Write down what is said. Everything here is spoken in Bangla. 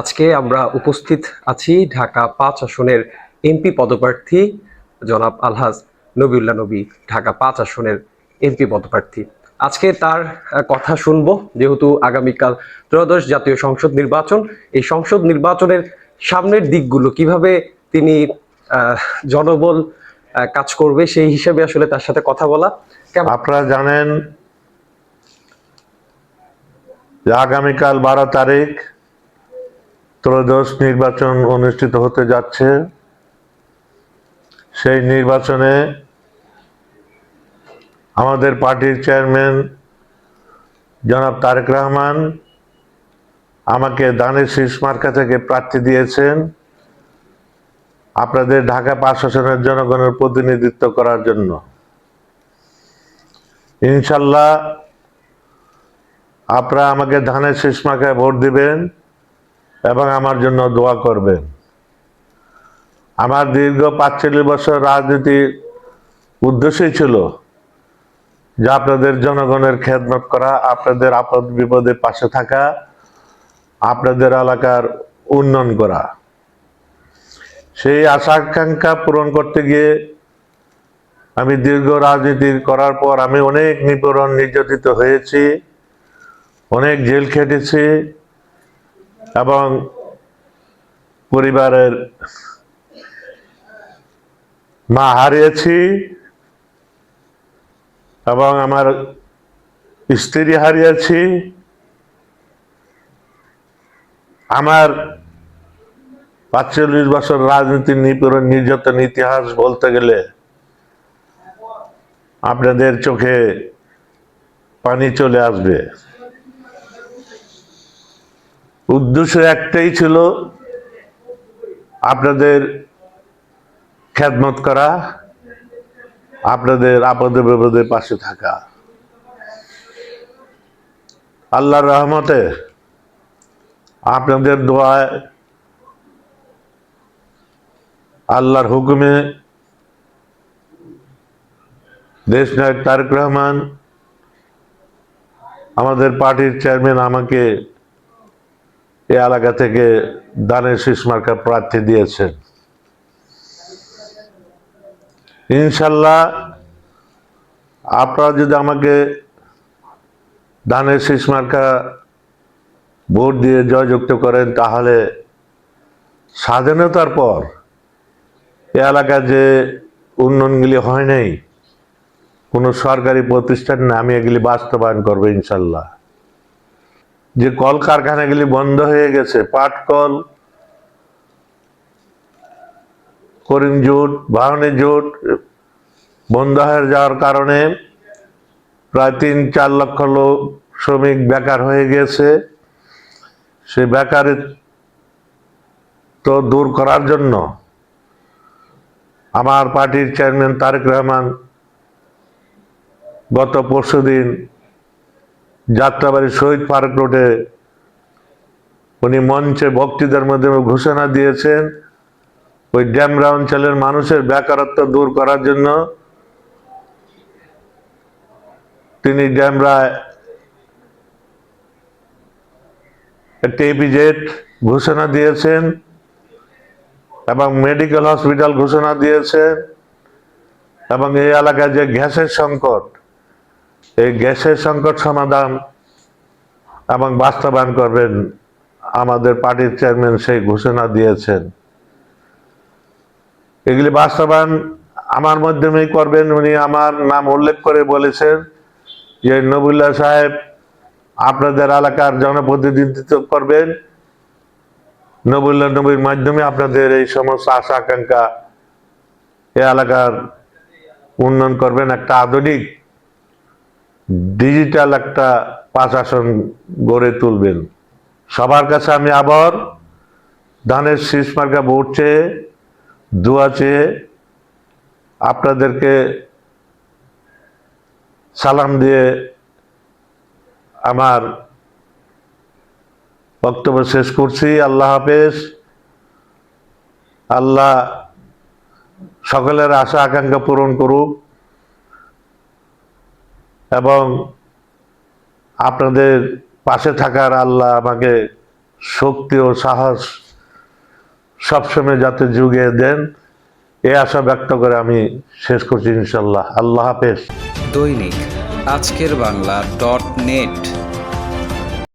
আজকে আমরা উপস্থিত আছি ঢাকা পাঁচ আসনের এমপি পদপ্রার্থী জনাব আলহাজ নবিউল্লাহ নবী, ঢাকা পাঁচ আসনের এমপি পদপ্রার্থী। আজকে তার কথা শুনব, যেহেতু আগামীকাল ত্রয়োদশ জাতীয় সংসদ নির্বাচন। এই সংসদ নির্বাচনের সামনের দিকগুলো কীভাবে তিনি জনবল কাজ করবে, সেই হিসাবে আসলে তার সাথে কথা বলা। আপনারা জানেন আগামীকাল বারো তারিখ ত্রয়োদশ নির্বাচন অনুষ্ঠিত হতে যাচ্ছে। সেই নির্বাচনে আমাদের পার্টির চেয়ারম্যান জনাব তারেক রহমান আমাকে দানের শীষ মার্কা থেকে প্রার্থী দিয়েছেন। আপনাদের ঢাকা পাঁচ আসনের জনগণের প্রতিনিধিত্ব করার জন্য। ইনশাল্লাহ আপনারা আমাকে ধানের শেষ মাখায় ভোট দিবেন। এবং আমার জন্য দোয়া করবেন। আমার দীর্ঘ পাঁচচল্লিশ বছর রাজনীতির উদ্দেশ্যই ছিল যে আপনাদের জনগণের খেদমত করা, আপনাদের আপদ বিপদে পাশে থাকা, আপনাদের এলাকার উন্নয়ন করা। সেই আশা আকাঙ্ক্ষা পূরণ করতে গিয়ে আমি দীর্ঘ রাজনীতি করার পর আমি অনেক নিপীড়ন নির্যাতিত হয়েছি, অনেক জেল খেটেছি এবং পরিবারের মা হারিয়েছি এবং আমার স্ত্রী হারিয়েছি। আমার পাঁচচল্লিশ বছর রাজনীতির নিপীড়ন নির্যাতন ইতিহাস বলতে গেলে আপনাদের চোখে পানি চলে আসবে। উদ্দেশ্য একটাই ছিল আপনাদের খেদমত করা, আপনাদের আপদে বিপদে পাশে থাকা। আল্লাহর রহমতে আপনাদের দোয়ায় আল্লাহর হুকুমে দেশ নায়ক তারেক রহমান আমাদের পার্টির চেয়ারম্যান আমাকে এই এলাকা থেকে দানের শীষ মার্কা প্রার্থী দিয়েছেন। ইনশাল্লাহ আপনারা যদি আমাকে দানের শীষ মার্কা ভোট দিয়ে জয়যুক্ত করেন, তাহলে স্বাধীনতার পর এ এলাকার যে উন্নয়নগুলি হয় নাই, কোনো সরকারি প্রতিষ্ঠান না আমি এগুলি বাস্তবায়ন করব ইনশাল্লাহ। যে কল কারখানাগুলি বন্ধ হয়ে গেছে, পাট কল, করিম জুট বাহনী জুট বন্ধ হয়ে যাওয়ার কারণে প্রায় তিন, চার লক্ষ লোক শ্রমিক বেকার হয়ে গেছে। সে বেকারের তো দূর করার জন্য আমার পার্টির চেয়ারম্যান তারেক রহমান গত পরশু দিন যাত্রাবাড়ি শহীদ পার্ক রোডে উনি মঞ্চে বক্তৃতার মাধ্যমে ঘোষণা দিয়েছেন, ওই ড্যামরা অঞ্চলের মানুষের বেকারত্ব দূর করার জন্য। তিনি ড্যামরায় একটি এপিজেড ঘোষণা দিয়েছেন এবং মেডিকেল হসপিটাল ঘোষণা দিয়েছেন এবং এই এলাকায় যে গ্যাসের সংকট এই গ্যাসের সংকট সমাধান এবং বাস্তবায়ন করবেন আমাদের পার্টির চেয়ারম্যান সেই ঘোষণা দিয়েছেন। এগুলি বাস্তবায়ন আমার মাধ্যমেই করবেন, উনি আমার নাম উল্লেখ করে বলেছেন যে নবুল্লা সাহেব আপনাদের এলাকার জনপ্রতিনিধিত্ব করবেন। নবুল্লাহ নবীর মাধ্যমে আপনাদের এই সমস্ত আশা, আকাঙ্ক্ষা এ এলাকার উন্নয়ন করবেন। একটা আধুনিক ডিজিটাল একটা পাঁচ আসন গড়ে তুলবেন। সবার কাছে আমি আবার ধানের শীষ মার্কা ভোট চেয়ে, দোয়া চেয়ে আপনাদেরকে সালাম দিয়ে আমার বক্তব্য শেষ করছি। আল্লাহ হাফেজ। আল্লাহ সকলের আশা আকাঙ্ক্ষা পূরণ করুক। এবং আপনাদের পাশে থাকার আল্লাহ আমাকে শক্তি ও সাহস সবসময় যাতে যুগে দেন, এ আশা ব্যক্ত করে আমি শেষ করছি ইনশাল্লাহ আল্লাহ হাফেজ। দৈনিক আজকের বাংলা ডট নেট।